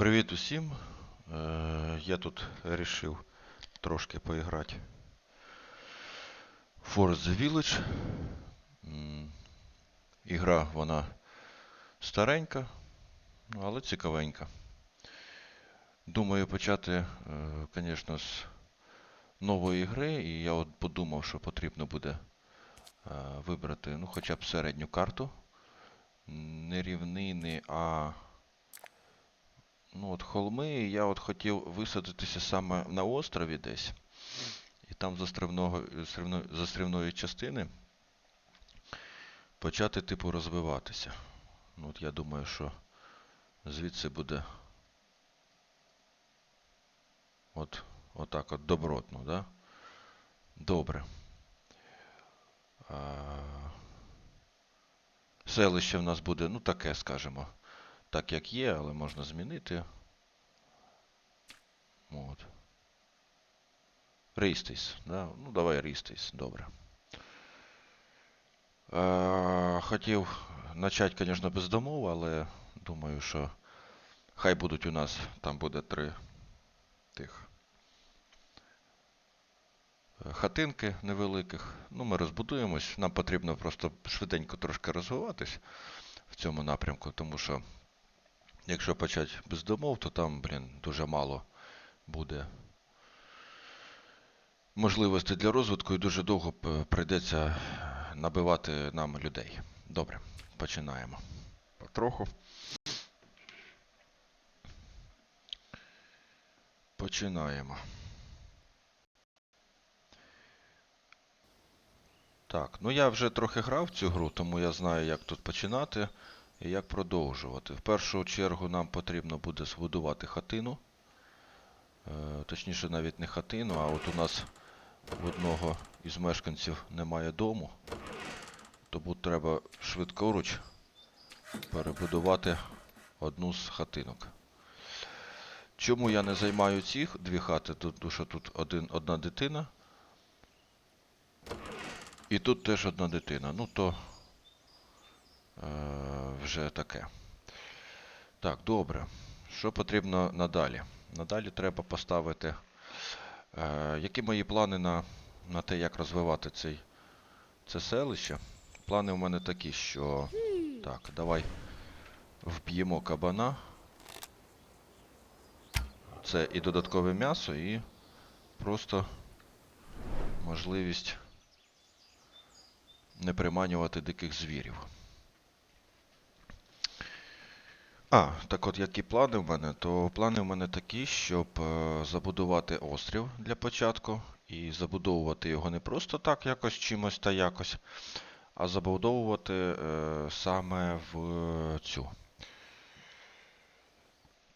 Привіт усім. Е, Я тут вирішив трошки поіграти Forest the Village. Ігра вона старенька, але цікавенька. Думаю почати, звісно, з нової гри, і я от подумав, що потрібно буде е, вибрати ну, хоча б середню карту. Не рівнини, а Ну от холми, я от хотів висадитися саме на острові десь. І там з острівного, острівної, з острівної частини почати типу розвиватися. Ну от я думаю, що звідси буде от, отак от добротно, да? Добре. Селище в нас буде, ну таке, скажімо так, як є, але можна змінити. От. Рістейс, да? Ну, давай Рістейс, добре. Е, хотів почати, звісно, без домов, але думаю, що хай будуть у нас, там буде три тих е, хатинки невеликих. Ну, ми розбудуємось. Нам потрібно просто швиденько трошки розвиватись в цьому напрямку, тому що Якщо почати без домов, то там, блін, дуже мало буде можливостей для розвитку і дуже довго прийдеться набивати нам людей. Добре, починаємо. Потроху. Починаємо. Так, ну я вже трохи грав в цю гру, тому я знаю, як тут починати. І як продовжувати? В першу чергу нам потрібно буде збудувати хатину. Е, точніше, навіть не хатину, а от у нас в одного із мешканців немає дому. Тому треба швидкоруч перебудувати одну з хатинок. Чому я не займаю ці дві хати? Тому що тут один, одна дитина. І тут теж одна дитина. Ну то вже таке. Так, добре. Що потрібно надалі? Надалі треба поставити. Е, які мої плани на на те, як розвивати цей, це селище? Плани у мене такі, що. Так, давай вб'ємо кабана. Це і додаткове м'ясо, і просто можливість не приманювати диких звірів. А, так от які плани в мене, то плани в мене такі, щоб е, забудувати острів для початку. І забудовувати його не просто так, якось чимось та якось, а забудовувати е, саме в цю.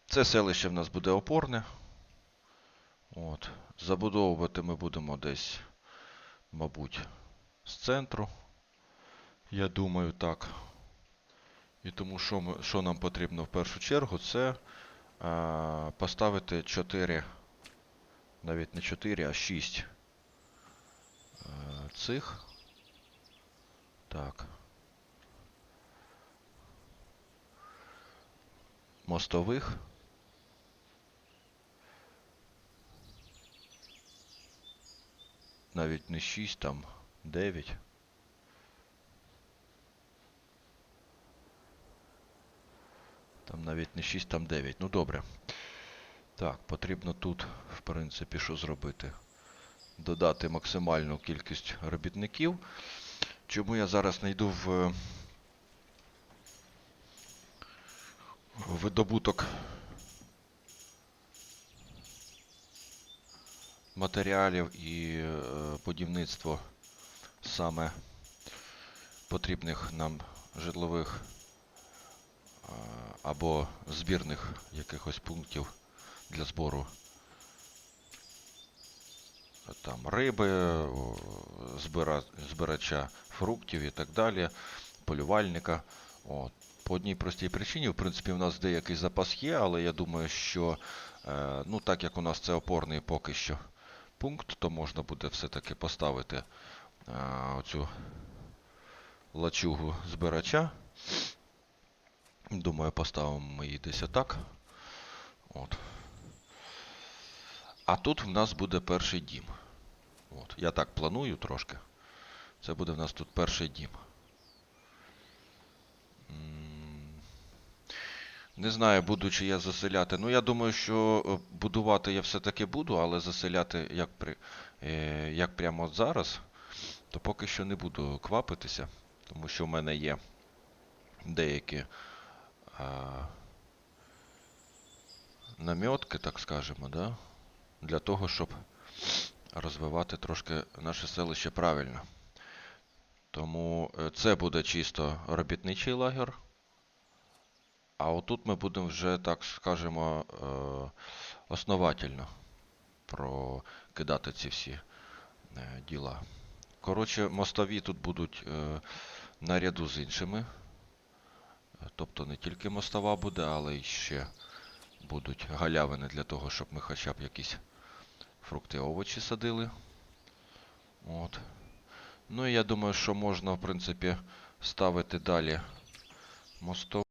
Це селище в нас буде опорне. От. Забудовувати ми будемо десь, мабуть, з центру. Я думаю, так. І тому що, ми, що нам потрібно в першу чергу, це а, поставити 4, навіть не 4, а 6 а, цих. Так. Мостових. Навіть не 6, там 9. Там навіть не 6, там 9. Ну добре. Так, потрібно тут, в принципі, що зробити? Додати максимальну кількість робітників. Чому я зараз не йду в видобуток матеріалів і е, будівництво саме потрібних нам житлових або збірних якихось пунктів для збору там риби, збира, збирача фруктів і так далі, полювальника. От. По одній простій причині, в принципі, у нас деякий запас є, але я думаю, що е, ну, так як у нас це опорний поки що пункт, то можна буде все-таки поставити е, оцю лачугу збирача. Думаю, поставимо ми її десь отак. От. А тут в нас буде перший дім. От. Я так планую трошки. Це буде в нас тут перший дім. Не знаю, буду чи я заселяти. Ну, я думаю, що е, будувати я все-таки буду, але заселяти як, при, е, як прямо от зараз, то поки що не буду квапитися, тому що в мене є деякі а, намітки, так скажемо, да? для того, щоб розвивати трошки наше селище правильно. Тому е, це буде чисто робітничий лагер. А отут ми будемо вже, так скажемо, е, основательно прокидати ці всі е, діла. Коротше, мостові тут будуть наряду з іншими. Тобто не тільки мостова буде, але й ще будуть галявини для того, щоб ми хоча б якісь фрукти, овочі садили. От. Ну і я думаю, що можна, в принципі, ставити далі мостов.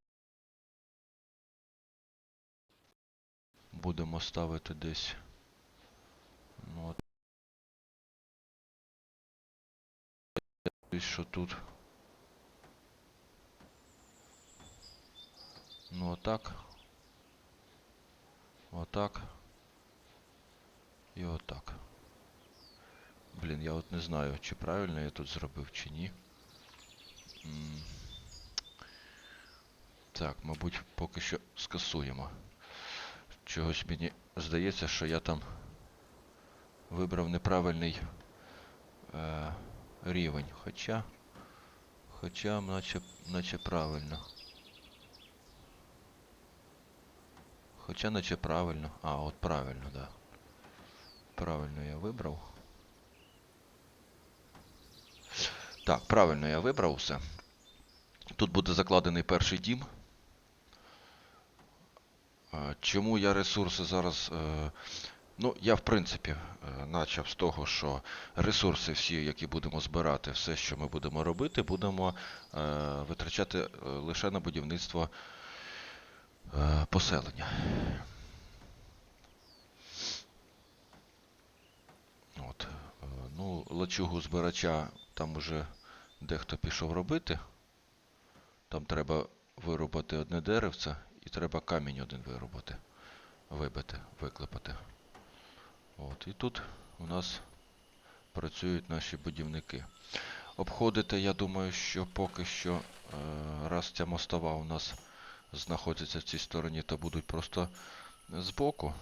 Будемо ставити десь. Ну, от. Що тут. Ну отак. Отак. І отак. Блін, я от не знаю, чи правильно я тут зробив, чи ні. Так, мабуть, поки що скасуємо. Чогось мені здається, що я там вибрав неправильний е, рівень. Хоча. Хоча, наче, наче правильно. Хоча наче правильно. А, от правильно, да. Правильно я вибрав. Так, правильно я вибрав все. Тут буде закладений перший дім. Е, Чому я ресурси зараз. е, Ну, я в принципі е, начав з того, що ресурси всі, які будемо збирати, все, що ми будемо робити, будемо е, витрачати е, лише на будівництво е, поселення. От. е, Ну, лачугу збирача там уже дехто пішов робити. Там треба вирубати одне деревце і треба камінь один вирубати. Вибити, виклепати. От. І тут у нас працюють наші будівники. Обходити, я думаю, що поки що, е, раз ця мостова у нас знаходиться в цій стороні, то будуть просто збоку.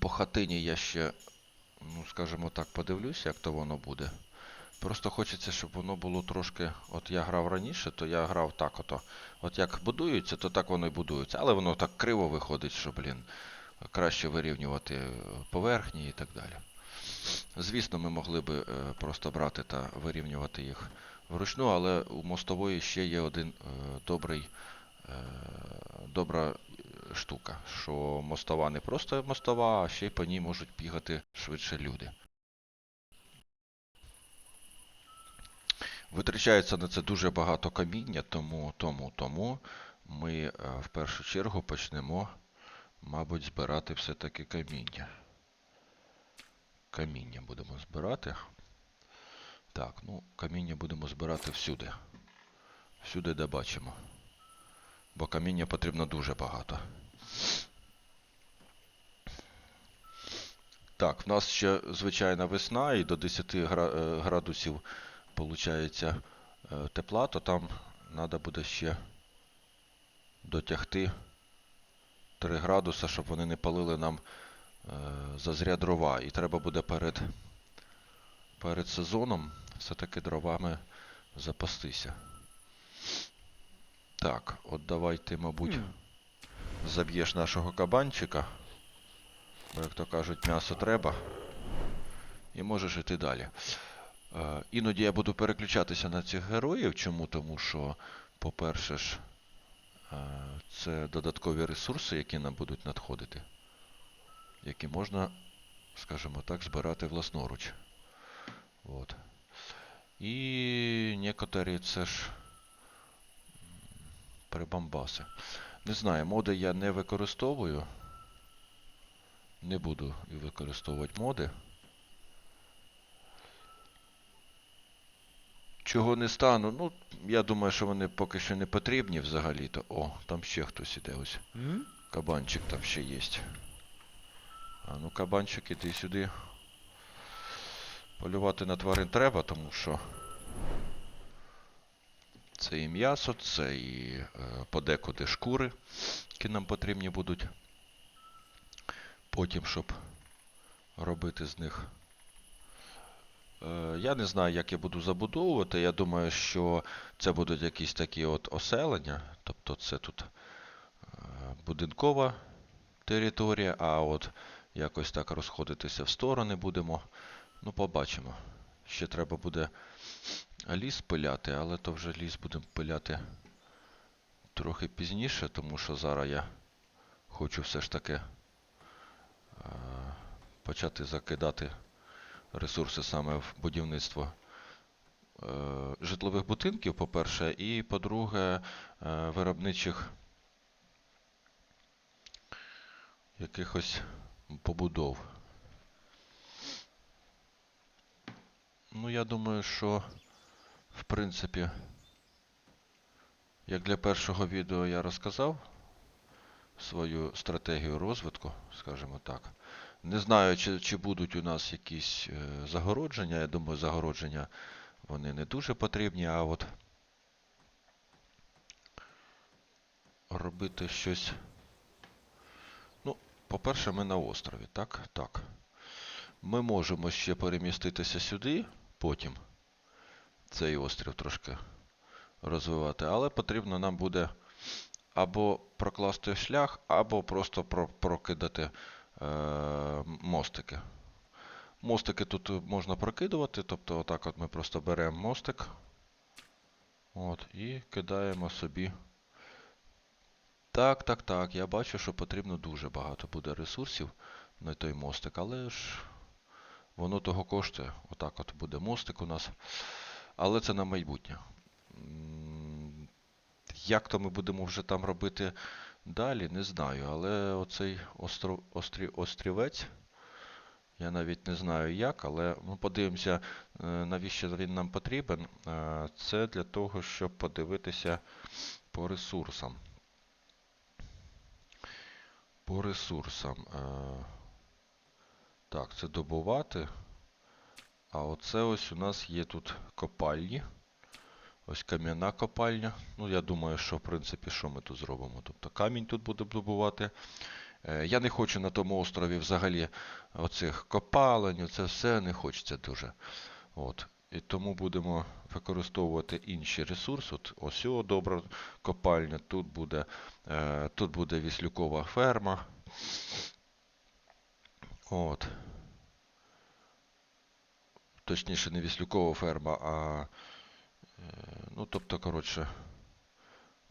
По хатині я ще, ну скажімо так, подивлюся, як то воно буде. Просто хочеться, щоб воно було трошки. От я грав раніше, то я грав так ото. От як будується, то так воно і будується. Але воно так криво виходить, що, блін, краще вирівнювати поверхні і так далі. Звісно, ми могли би е, просто брати та вирівнювати їх вручну, але у мостової ще є один е, добрий, е, добра штука, що мостова не просто мостова, а ще й по ній можуть бігати швидше люди. Витрачається на це дуже багато каміння, тому, тому, тому ми е, в першу чергу почнемо, мабуть, збирати все-таки каміння. Каміння будемо збирати. Так, ну, каміння будемо збирати всюди. Всюди, де бачимо. Бо каміння потрібно дуже багато. Так, в нас ще звичайна весна і до 10 е, градусів получається е, тепла, то там треба буде ще дотягти 3 градуса, щоб вони не палили нам е, зазря дрова. І треба буде перед, перед сезоном все-таки дровами запастися. Так, от давай ти, мабуть, заб'єш нашого кабанчика. Бо, як то кажуть, м'ясо треба. І можеш іти далі. Е, Іноді я буду переключатися на цих героїв. Чому? Тому що, по-перше ж, е, це додаткові ресурси, які нам будуть надходити, які можна, скажімо так, збирати власноруч. От. І некоторі це ж прибамбаси. Не знаю, моди я не використовую. Не буду використовувати моди. Чого не стану? Ну, я думаю, що вони поки що не потрібні взагалі-то. О, там ще хтось іде ось. Кабанчик там ще є. А ну, кабанчик, іди сюди. Полювати на тварин треба, тому що це і м'ясо, це і е, подекуди шкури, які нам потрібні будуть. Потім, щоб робити з них. Е, я не знаю, як я буду забудовувати. Я думаю, що це будуть якісь такі от оселення. Тобто це тут е, будинкова територія, а от якось так розходитися в сторони будемо. Ну, побачимо. Ще треба буде ліс пиляти, але то вже ліс будемо пиляти трохи пізніше, тому що зараз я хочу все ж таки е, почати закидати ресурси саме в будівництво е, житлових будинків, по-перше, і по-друге, е, виробничих якихось побудов. Ну, я думаю, що в принципі, як для першого відео я розказав свою стратегію розвитку, скажімо так. Не знаю, чи, чи будуть у нас якісь е, загородження. Я думаю, загородження вони не дуже потрібні, а от робити щось. Ну, по-перше, ми на острові, так? Так. Ми можемо ще переміститися сюди, потім цей острів трошки розвивати, але потрібно нам буде або прокласти шлях, або просто про- прокидати е, мостики. Мостики тут можна прокидувати, тобто отак от ми просто беремо мостик от, і кидаємо собі. Так, так, так, я бачу, що потрібно дуже багато буде ресурсів на той мостик, але ж воно того коштує. Отак от буде мостик у нас. Але це на майбутнє. Як то ми будемо вже там робити далі, не знаю. Але оцей остров, острі, острівець, я навіть не знаю як, але ну, подивимося, е, навіщо він нам потрібен. Е, Це для того, щоб подивитися по ресурсам. По ресурсам. Так, це добувати. А оце ось у нас є тут копальні. Ось кам'яна копальня. Ну, я думаю, що в принципі, що ми тут зробимо? Тобто камінь тут будемо добувати. Е, Я не хочу на тому острові взагалі оцих копалень, це все не хочеться дуже. От. І тому будемо використовувати інші ресурси. От ось о, добра копальня, тут буде, е, тут буде віслюкова ферма. От. Точніше, не віслюкова ферма, а. е, Ну, тобто, коротше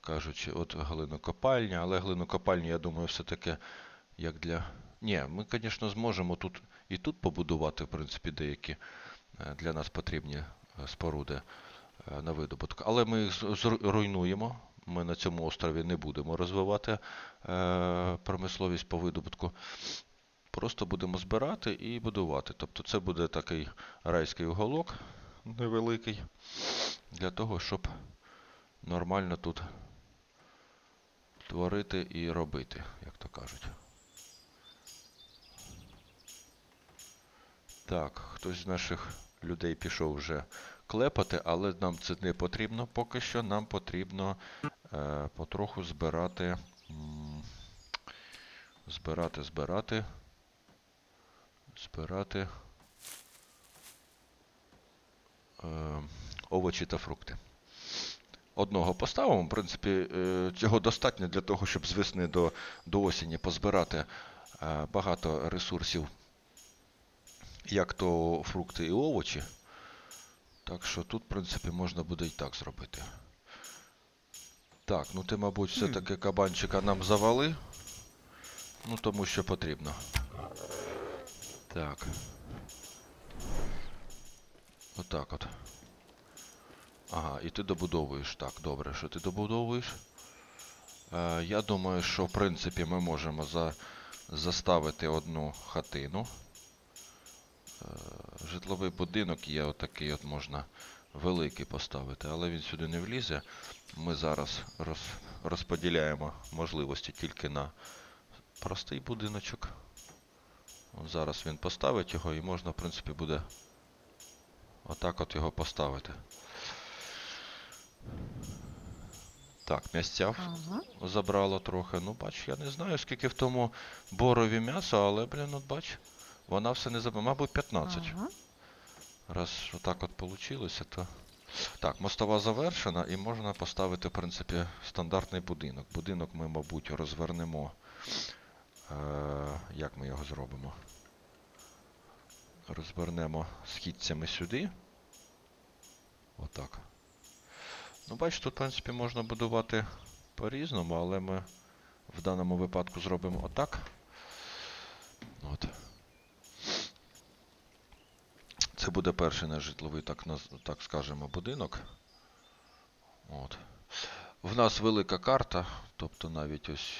кажучи, от глинокопальня, але глинокопальня, я думаю, все-таки як для. Ні, ми, звісно, зможемо тут і тут побудувати, в принципі, деякі е, для нас потрібні е, споруди на видобуток. Але ми їх з- зру- руйнуємо. Ми на цьому острові не будемо розвивати промисловість по видобутку. Просто будемо збирати і будувати. Тобто це буде такий райський уголок невеликий для того, щоб нормально тут творити і робити, як то кажуть. Так, хтось з наших людей пішов вже клепати, але нам це не потрібно поки що. Нам потрібно е, потроху збирати. Збирати, збирати. Збирати е, овочі та фрукти. Одного поставимо. В принципі, е, цього достатньо для того, щоб з весни до, до осені позбирати е, багато ресурсів, як то фрукти і овочі. Так що тут, в принципі, можна буде і так зробити. Так, ну ти, мабуть, все-таки кабанчика нам завали. Ну, тому що потрібно. Так. Отак от. Ага, і ти добудовуєш. Так, добре, що ти добудовуєш. Е, я думаю, що в принципі ми можемо за, заставити одну хатину. Е, житловий будинок є отакий, от можна великий поставити, але він сюди не влізе. Ми зараз роз, розподіляємо можливості тільки на простий будиночок. Зараз він поставить його і можна, в принципі, буде отак от його поставити. Так, місця в- Ага. забрало трохи. Ну, бач, я не знаю, скільки в тому борові м'яса, але, блін, от бач, вона все не забрала. Мабуть, 15. Ага. Раз отак от получилося, то. Так, мостова завершена і можна поставити, в принципі, стандартний будинок. Будинок ми, мабуть, розвернемо. Як ми його зробимо? Розвернемо східцями сюди. Отак. Ну, бачиш, тут, в принципі, можна будувати по-різному, але ми в даному випадку зробимо отак. От. Це буде перший наш житловий, так, так скажемо, будинок. От. В нас велика карта, тобто навіть ось.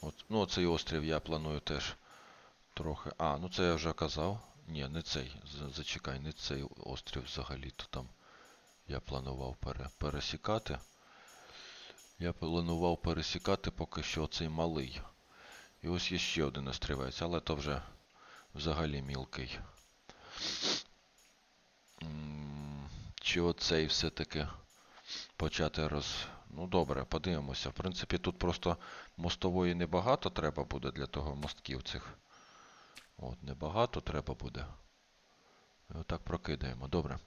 От, ну, цей острів я планую теж трохи. А, ну це я вже казав. Ні, не цей. Зачекай, не цей острів взагалі-то там. Я планував пере, пересікати. Я планував пересікати поки що цей малий. І ось є ще один острівець, але то вже взагалі мілкий. Чи оцей все-таки почати роз. Ну добре, подивимося. В принципі, тут просто мостової небагато треба буде для того мостків цих. От, небагато треба буде. Отак прокидаємо. Добре.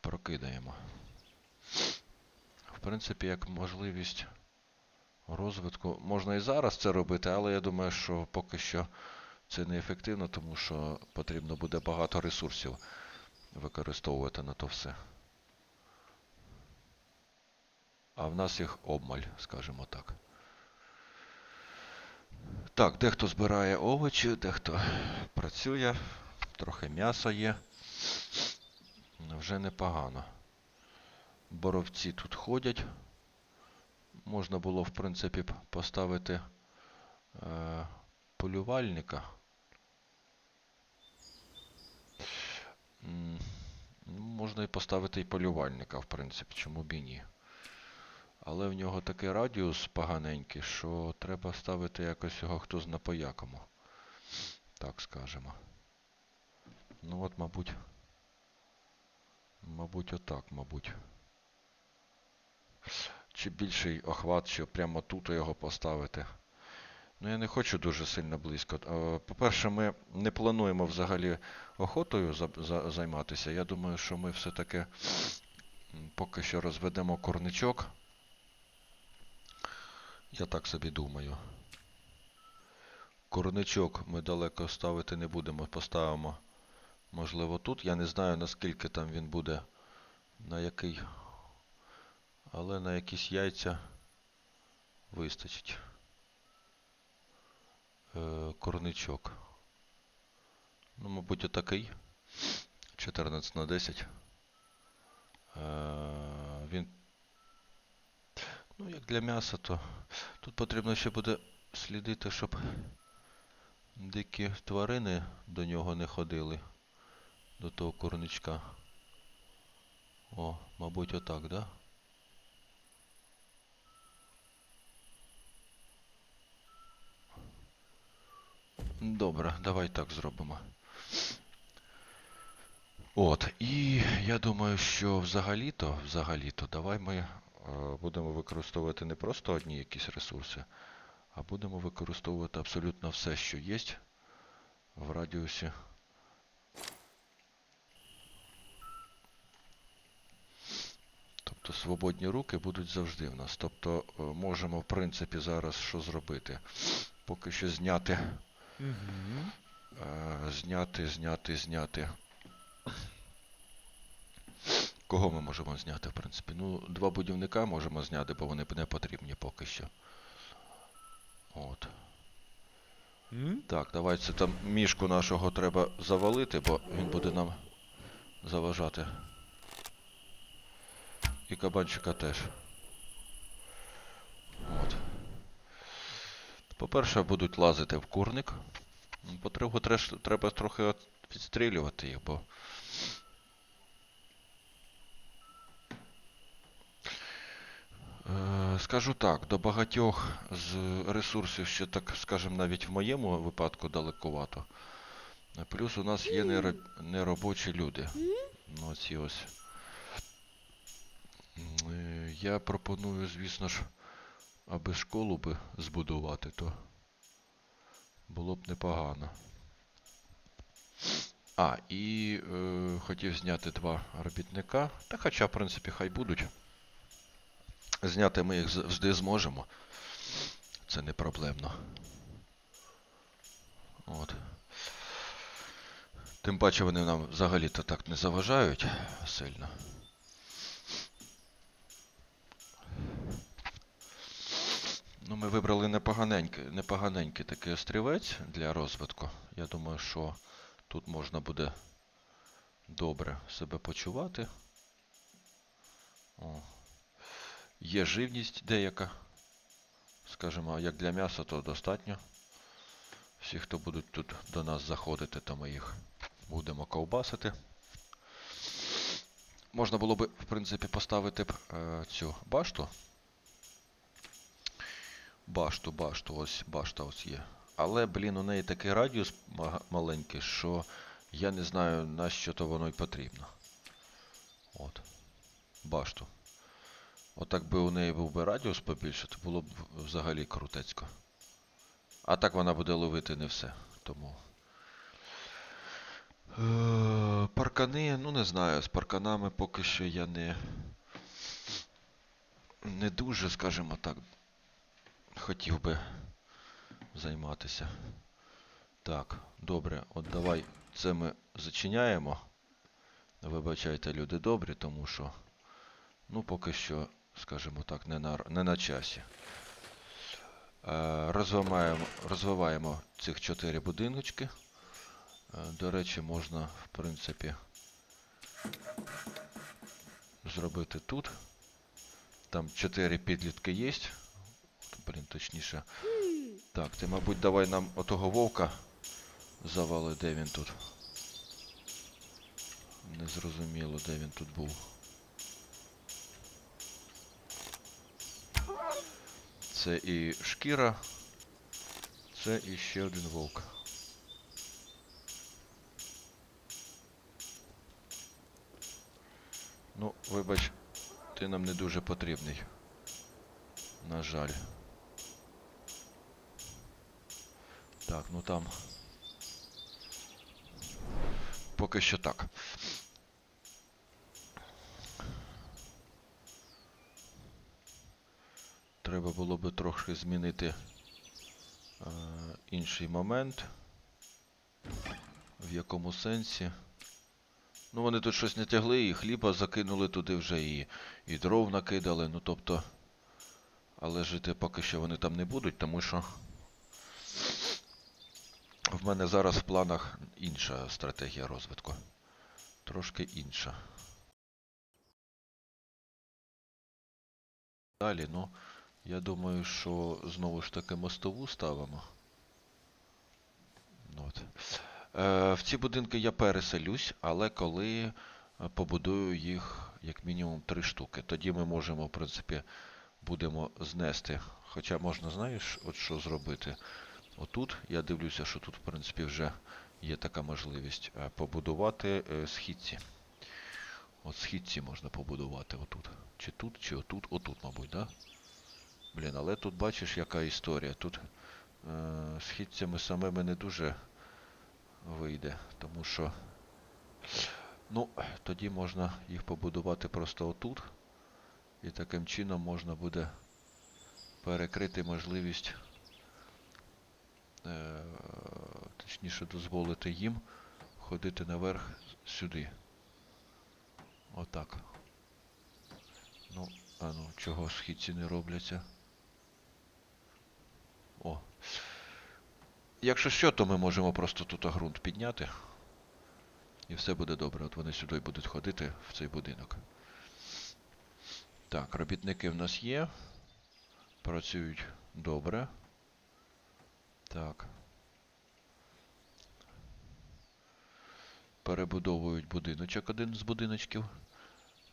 Прокидаємо. В принципі, як можливість розвитку. Можна і зараз це робити, але я думаю, що поки що це неефективно, тому що потрібно буде багато ресурсів використовувати на то все. А в нас їх обмаль, скажімо так. Так, дехто збирає овочі, дехто працює, трохи м'яса є. Вже непогано. Боровці тут ходять. Можна було, в принципі, поставити е, полювальника. Ну, Можна і поставити і полювальника, в принципі, чому б і ні. Але в нього такий радіус поганенький, що треба ставити якось його хто зна по. Так скажемо. Ну от, мабуть. Мабуть, отак, мабуть. Чи більший охват, що прямо тут його поставити. Ну, я не хочу дуже сильно близько. Е, По-перше, ми не плануємо взагалі охотою за- за- займатися. Я думаю, що ми все-таки поки що розведемо корничок. Я так собі думаю. Корничок ми далеко ставити не будемо, поставимо, можливо, тут. Я не знаю, наскільки там він буде, на який, але на якісь яйця вистачить. Е, корничок. Ну, мабуть, отакий. 14 на 10. Е. Ну, як для м'яса, то тут потрібно ще буде слідити, щоб дикі тварини до нього не ходили. До того корничка. О, мабуть, отак, да? Добре, давай так зробимо. От, і я думаю, що взагалі-то, взагалі-то, давай ми будемо використовувати не просто одні якісь ресурси, а будемо використовувати абсолютно все, що є в радіусі. Тобто свободні руки будуть завжди в нас. Тобто е, можемо, в принципі, зараз що зробити? Поки що зняти Угу. Е, Зняти, зняти, зняти. Кого ми можемо зняти, в принципі? Ну, два будівника можемо зняти, бо вони не потрібні поки що. От. Так, давайте там мішку нашого треба завалити, бо він буде нам заважати. І кабанчика теж. От. По-перше, будуть лазити в курник. По-друге, треба трохи відстрілювати їх, бо. Скажу так, до багатьох з ресурсів, що так скажемо, навіть в моєму випадку далекувато. Е, Плюс у нас є неробочі люди. Ну, оці ось. Е, Я пропоную, звісно ж, аби школу би збудувати, то було б непогано. А, і е, хотів зняти два робітника. Та хоча, в принципі, хай будуть. Зняти ми їх завжди зможемо. Це не проблемно. От. Тим паче вони нам взагалі-то так не заважають сильно. Ну, ми вибрали непоганенький, непоганенький такий острівець для розвитку. Я думаю, що тут можна буде добре себе почувати. О. Є живність деяка. Скажімо, як для м'яса, то достатньо. Всі, хто будуть тут до нас заходити, то ми їх будемо ковбасити. Можна було би, в принципі, поставити б е, цю башту. Башту, башту, ось башта ось є. Але, блін, у неї такий радіус маленький, що я не знаю, на що то воно й потрібно. От. Башту. Отак би у неї був би радіус побільше, то було б взагалі крутецько. А так вона буде ловити не все. Тому. Е, Паркани, ну не знаю, з парканами поки що я не. Не дуже, скажімо так, хотів би займатися. Так, добре, от давай це ми зачиняємо. Вибачайте, люди добрі, тому що, ну, поки що, скажімо так, не на, не на часі. Е, розвиваємо, розвиваємо цих чотири будиночки. Е, До речі, можна, в принципі, зробити тут. Там чотири підлітки є. Блін, точніше. Так, ти, мабуть, давай нам отого вовка завали, де він тут. Незрозуміло, де він тут був. Це і шкіра. Це і ще один вовк. Ну, вибач, ти нам не дуже потрібний. На жаль. Так, ну там. Поки що так. Треба було би трошки змінити е, інший момент. В якому сенсі? Ну, вони тут щось не тягли, і хліба закинули туди вже, і, і дров накидали, ну тобто. Але жити поки що вони там не будуть, тому що в мене зараз в планах інша стратегія розвитку. Трошки інша. Далі, ну, я думаю, що знову ж таки мостову ставимо. От. Е, в ці будинки я переселюсь, але коли е, побудую їх як мінімум три штуки. Тоді ми можемо, в принципі, будемо знести. Хоча можна, знаєш, от що зробити. Отут, я дивлюся, що тут, в принципі, вже є така можливість е, побудувати е, східці. От східці можна побудувати отут. Чи тут, чи отут, отут, мабуть, да? Блін, але тут бачиш, яка історія. Тут е, східцями самими не дуже вийде, тому що. Ну, тоді можна їх побудувати просто отут. І таким чином можна буде перекрити можливість, е, точніше дозволити їм ходити наверх сюди. Отак. Ну, а ну, чого східці не робляться? О. Якщо що, то ми можемо просто тут ґрунт підняти. І все буде добре. От вони сюди будуть ходити в цей будинок. Так, робітники в нас є. Працюють добре. Так. Перебудовують будиночок один з будиночків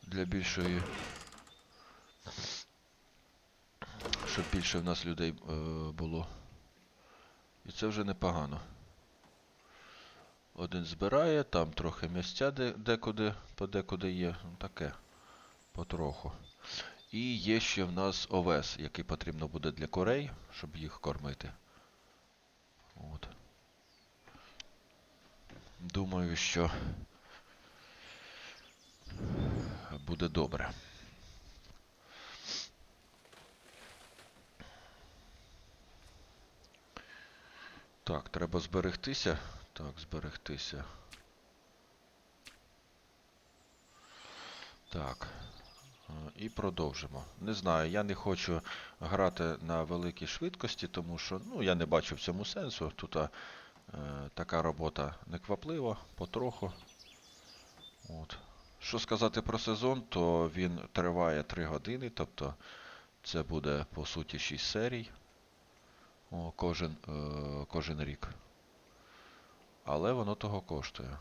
для більшої. Щоб більше в нас людей е, було. І це вже непогано. Один збирає, там трохи місця де, декуди, подекуди є. Ну, таке. Потроху. І є ще в нас овес, який потрібно буде для курей, щоб їх кормити. От. Думаю, що буде добре. Так, треба зберегтися. Так, зберегтися. Так. е, І продовжимо. Не знаю, я не хочу грати на великій швидкості, тому що ну, я не бачу в цьому сенсу. Тут е, така робота некваплива, потроху. От. Що сказати про сезон, то він триває 3 години, тобто це буде по суті 6 серій кожен, е, кожен рік. Але воно того коштує.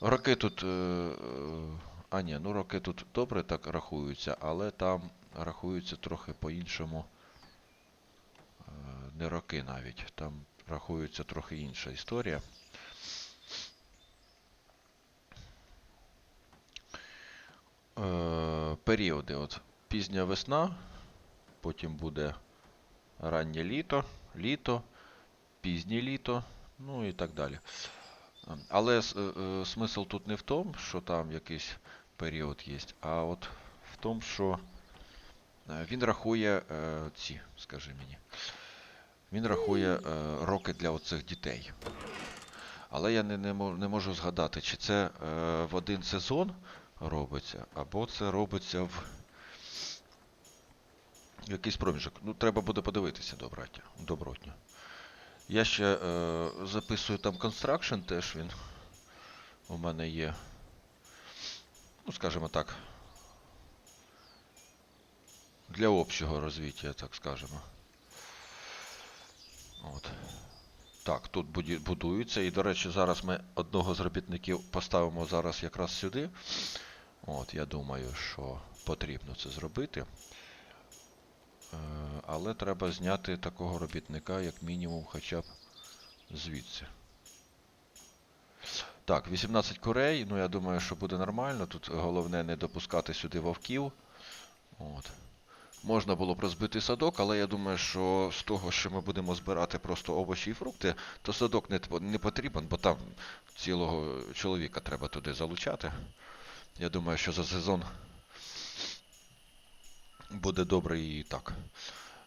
Роки тут. Е, е, а ні, ну роки тут добре так рахуються, але там рахуються трохи по-іншому. Не роки навіть. Там рахується трохи інша історія. Періоди. От пізня весна, потім буде раннє літо, літо, пізнє літо, ну і так далі. Але е, е, смисл тут не в тому, що там якийсь період є, а от в тому, що е, він рахує ці, скажи мені, він рахує роки для оцих дітей. Але я не, не, мо- не можу згадати, чи це в один сезон робиться, або це робиться в якийсь проміжок. Ну, треба буде подивитися добраття, добротньо. Я ще е, записую там Construction, теж він у мене є. Ну, скажімо так. Для общого розвиття, так скажемо. От. Так, тут будується. І, до речі, зараз ми одного з робітників поставимо зараз якраз сюди. От, я думаю, що потрібно це зробити. Е, Але треба зняти такого робітника, як мінімум, хоча б звідси. Так, 18 курей. Ну, я думаю, що буде нормально. Тут головне не допускати сюди вовків. От. Можна було б розбити садок, але я думаю, що з того, що ми будемо збирати просто овочі і фрукти, то садок не, не потрібен, бо там цілого чоловіка треба туди залучати. Я думаю, що за сезон буде добре і так.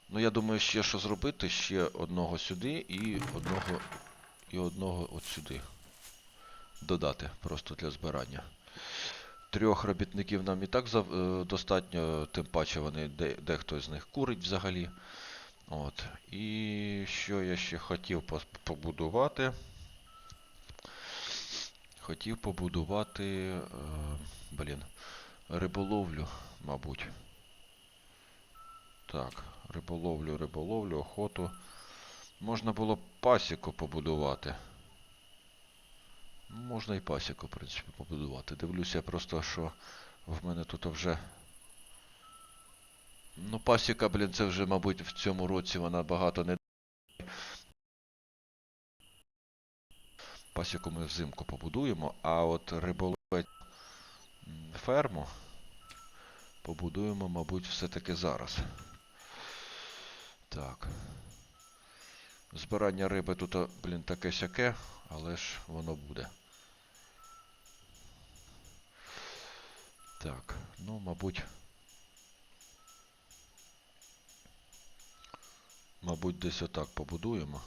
Ну, я думаю, ще що зробити, ще одного сюди і одного і одного от сюди. Додати просто для збирання. Трьох робітників нам і так е, достатньо, тим паче вони де, дехто з них курить взагалі. От. І що я ще хотів побудувати? Хотів побудувати. Е, блін, риболовлю, мабуть. Так, риболовлю, риболовлю, охоту. Можна було б пасіку побудувати. Ну, Можна і пасіку, в принципі, побудувати. Дивлюся просто, що в мене тут вже. Ну, пасіка, блін, це вже, мабуть, в цьому році вона багато не. Пасіку ми взимку побудуємо, а от риболовець ферму побудуємо, мабуть, все-таки зараз. Так. Збирання риби тут, блін, таке сяке, але ж воно буде. Так, ну, мабуть. Мабуть, десь отак побудуємо.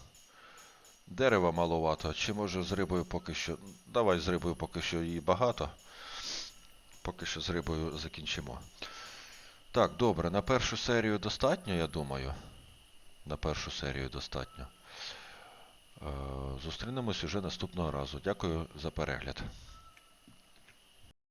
Дерева маловато. Чи може з рибою поки що. Давай з рибою поки що її багато. Поки що з рибою закінчимо. Так, добре, на першу серію достатньо, я думаю. На першу серію достатньо. Е, Зустрінемось уже наступного разу. Дякую за перегляд.